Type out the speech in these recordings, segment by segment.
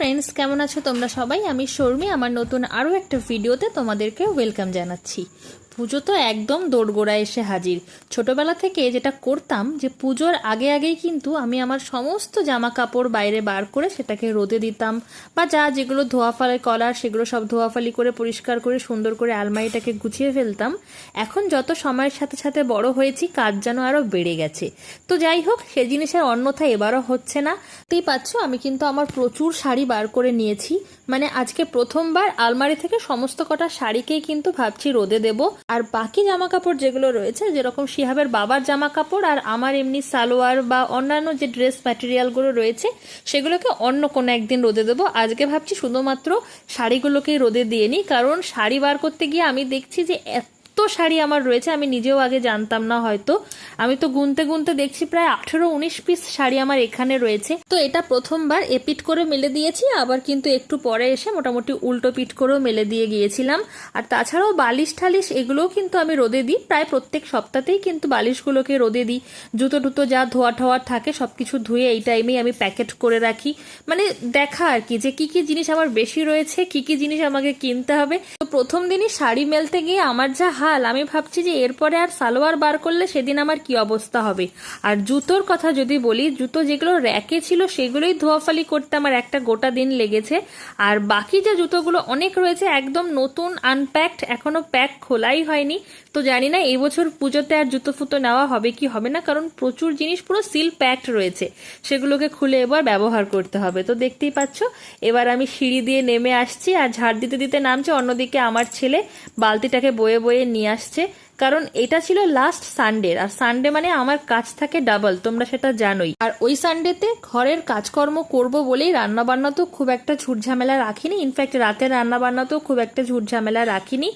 Friends কেমন আছো তোমরা সবাই? আমি শর্মি, আমার নতুন আরও একটা ভিডিওতে তোমাদেরকে ওয়েলকাম জানাচ্ছি। পুজো তো একদম দোরগোড়ায় এসে হাজির। ছোটবেলা থেকে যেটা করতাম যে পুজোর আগে আগেই কিন্তু আমি আমার সমস্ত জামা কাপড় বাইরে বার করে সেটাকে রোদে দিতাম বা যা যেগুলো ধোয়াফালি কলার সেগুলো সব ধোয়াফালি করে পরিষ্কার করে সুন্দর করে আলমারিটাকে গুছিয়ে ফেলতাম। এখন যত সময়ের সাথে সাথে বড় হয়েছি, কাজ যেন আরও বেড়ে গেছে। তো যাই হোক, সে জিনিসের অন্যথা এবারও হচ্ছে না। তুই পাচ্ছ, আমি কিন্তু আমার প্রচুর শাড়ি বার করে নিয়েছি। মানে আজকে প্রথমবার আলমারি থেকে সমস্ত কটা শাড়িকেই কিন্তু ভাবছি রোদে দেব। আর বাকি জামা কাপড় যেগুলো রয়েছে, যেরকম শিহাবের বাবার জামা কাপড় আর আমার এমনি সালোয়ার বা অন্যান্য যে ড্রেস ম্যাটেরিয়ালগুলো রয়েছে, সেগুলোকে অন্য কোনো একদিন রোদে দেবো। আজকে ভাবছি শুধুমাত্র শাড়িগুলোকেই রোদে দিয়ে নিই, কারণ শাড়ি বার করতে গিয়ে আমি দেখছি যে এত শাড়ি আমার রয়েছে, আমি নিজেও আগে জানতাম না হয়তো। আমি তো গুনতে গুনতে দেখছি প্রায় আঠেরো উনিশ পিস শাড়ি আমার এখানে রয়েছে। তো এটা প্রথমবার এপিট করে মেলে দিয়েছি, আবার কিন্তু একটু পরে এসে মোটামুটি উল্টো পিট করেও মেলে দিয়ে গিয়েছিলাম। আর তাছাড়াও বালিশ ঠালিশ এগুলোও কিন্তু আমি রোদে দিই, প্রায় প্রত্যেক সপ্তাহতেই কিন্তু বালিশগুলোকে রোদে দিই। জুতো টুতো যা ধোয়া ঠোয়া থাকে সব কিছু ধুয়ে এই টাইমেই আমি প্যাকেট করে রাখি। মানে দেখা আর কি যে কি কি জিনিস আমার বেশি রয়েছে, কি কি জিনিস আমাকে কিনতে হবে। তো প্রথম দিনই শাড়ি মেলতে গিয়ে আমার যা হাল আমি ভাবছি যে এরপরে আর সালোয়ার বার করলে সেদিন আমার কি অবস্থা হবে? আর জুতোর কথা যদি বলি, জুতো যেগুলো র্যাকে ছিল সেগুলোই ধোয়াফালি করতে আমার একটা গোটা দিন লেগেছে। আর বাকি যে জুতোগুলো অনেক রয়েছে, একদম নতুন আনপ্যাকড এখনও প্যাক খোলাই হয়নি। তো জানি না এবছর পুজোতে আর জুতো ফুতো নেওয়া হবে কি হবে না, কারণ প্রচুর জিনিস পুরো সিল প্যাকড রয়েছে। সেগুলোকে খুলে এবার ব্যবহার করতে হবে। তো দেখতেই পাচ্ছ, এবার আমি সিঁড়ি দিয়ে নেমে আসছি, আর ঝাড় দিতে দিতে নামছে অন্যদিকে আমার ছেলে। বালতিটাকে বয়ে বয়ে নিয়ে আসছে। কারণ এটা ছিল লাস্ট সানডে আর সানডে মানে আমার কাজ থাকে ডাবল তোমরা সেটা জানোই। আর ওই সানডেতে ঘরের কাজকর্ম করব বলেই রান্না বান্না তো খুব একটা ঝুটঝামেলা রাখিনি ইনফ্যাক্ট রাতের রান্না বান্না তো খুব একটা ঝুটঝামেলা রাখিনি।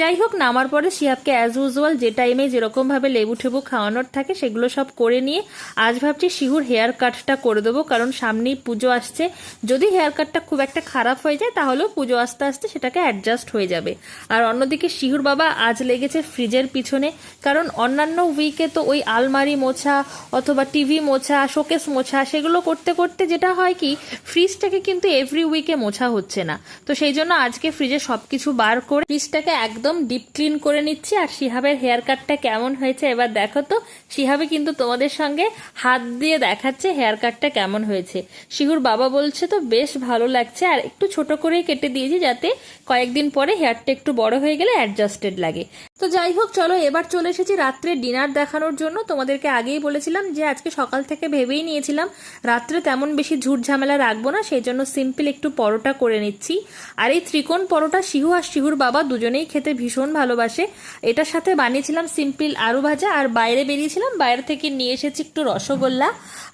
যাই হোক, নামার পরে শিহাবকে অ্যাজ ইউজুয়াল যে টাইমে যেরকম ভাবে লেবু ঠেবু খাওয়ানোর থাকে সেগুলো সব করে নিয়ে আজ ভাবছি শিহুর হেয়ার কাটটা করে দেবো, কারণ সামনেই পুজো আসছে। যদি হেয়ার কাটটা খুব একটা খারাপ হয়ে যায়, তাহলেও পুজো আস্তে আস্তে সেটাকে অ্যাডজাস্ট হয়ে যাবে। আর অন্যদিকে শিহুর বাবা আজ লেগেছে ফ্রিজের পিছনে, কারণ অন্যান্য উইকে তো ওই আলমারি মোছা অথবা টিভি মোছা শোকেস মোছা, সেগুলো করতে করতে যেটা হয় কি ফ্রিজটাকে কিন্তু এভরি উইকে মোছা হচ্ছে না। তো সেই জন্য আজকে ফ্রিজে সবকিছু বার করে ফ্রিজটাকে একদম ডিপ ক্লিন করে নিচ্ছি। আর শিহাবের হেয়ার কাটটা কেমন হয়েছে এবার দেখো তো। শিহাবে কিন্তু তোমাদের সঙ্গে হাত দিয়ে দেখাচ্ছে হেয়ার কাটটা কেমন হয়েছে। শিহুর বাবা বলছে তো, বেশ ভালো লাগছে। আর একটু ছোট করেই কেটে দিয়েছি যাতে কয়েকদিন পরে হেয়ারটা একটু বড় হয়ে গেলে অ্যাডজাস্টেড লাগে। তো যাই হোক চলো, এবার চলে এসেছি রাত্রে ডিনার দেখানোর জন্য। তোমাদেরকে আগেই বলেছিলাম যে আজকে সকাল থেকে ভেবেই নিয়েছিলাম রাত্রে তেমন বেশি ঝুট ঝামেলা রাখব না, সেই জন্য সিম্পল একটু পরোটা করে নিচ্ছি। আর এই ত্রিকোণ পরোটা শিহু আর শিহুর বাবা দুজনেই খেতে ভীষণ ভালোবাসে। এটার সাথে বানিয়েছিলাম সিম্পল আলু ভাজা, আর বাইরে বেরিয়েছিলাম, বাইরে থেকে নিয়ে এসেছি একটু রসগোল্লা।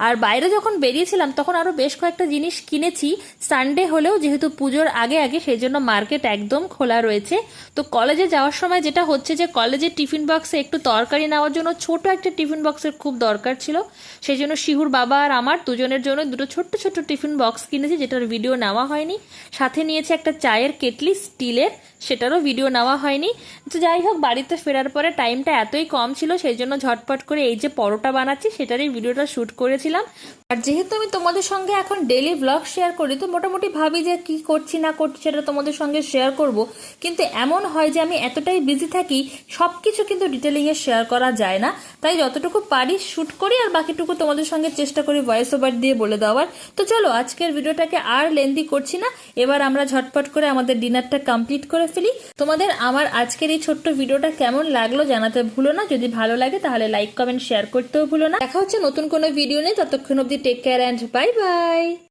আর বাইরে যখন বেরিয়েছিলাম, তখন আরও বেশ কয়েকটা জিনিস কিনেছি। সানডে হলেও যেহেতু পুজোর আগে আগে, সেই জন্য মার্কেট একদম খোলা রয়েছে। তো কলেজে যাওয়ার সময় যেটা হচ্ছে যে কলেজের টিফিন বক্সে একটু তরকারি নেওয়ার জন্য ছোট একটা টিফিন বক্সের খুব দরকার ছিল। সেই জন্য শিহুর বাবা আর আমার দুজনের জন্য দুটো ছোট্ট ছোট্ট টিফিন বক্স কিনেছি, যেটার ভিডিও নেওয়া হয়নি। সাথে নিয়েছে একটা চায়ের কেটলি, স্টিলের, সেটারও ভিডিও নেওয়া হয়নি। তো যাই হোক, বাড়িতে ফেরার পরে টাইমটা এতই কম ছিল সেই জন্য ঝটপট করে এই যে পরোটা বানাচ্ছি, সেটারই ভিডিওটা শ্যুট করেছিলাম। আর যেহেতু আমি তোমাদের সঙ্গে এখন ডেলি ব্লগ শেয়ার করি, তো মোটামুটি ভাবি যে কি করছি, না করছি, সেটা তোমাদের সঙ্গে শেয়ার করব। কিন্তু এমন হয় যে আমি এতটাই বিজি থাকি সব কিছু কিন্তু ডিটেলিংয়ে শেয়ার করা যায় না। তাই যতটুকু পারি শ্যুট করি আর বাকিটুকু তোমাদের সঙ্গে চেষ্টা করি ভয়েস ওভার দিয়ে বলে দেওয়ার। তো চলো, আজকের ভিডিওটাকে আর লেন্দি করছি না। এবার আমরা ঝটপট করে আমাদের ডিনারটা কমপ্লিট করে ফেলি। তোমাদের আমার আজকের এই ছোট্ট ভিডিওটা কেমন লাগল জানাতে ভুলো না। যদি ভালো লাগে তাহলে লাইক কমেন্ট শেয়ার করতেও ভুলো না। দেখা হচ্ছে নতুন কোনো ভিডিও নেই ততক্ষণ অব্দি take care and bye bye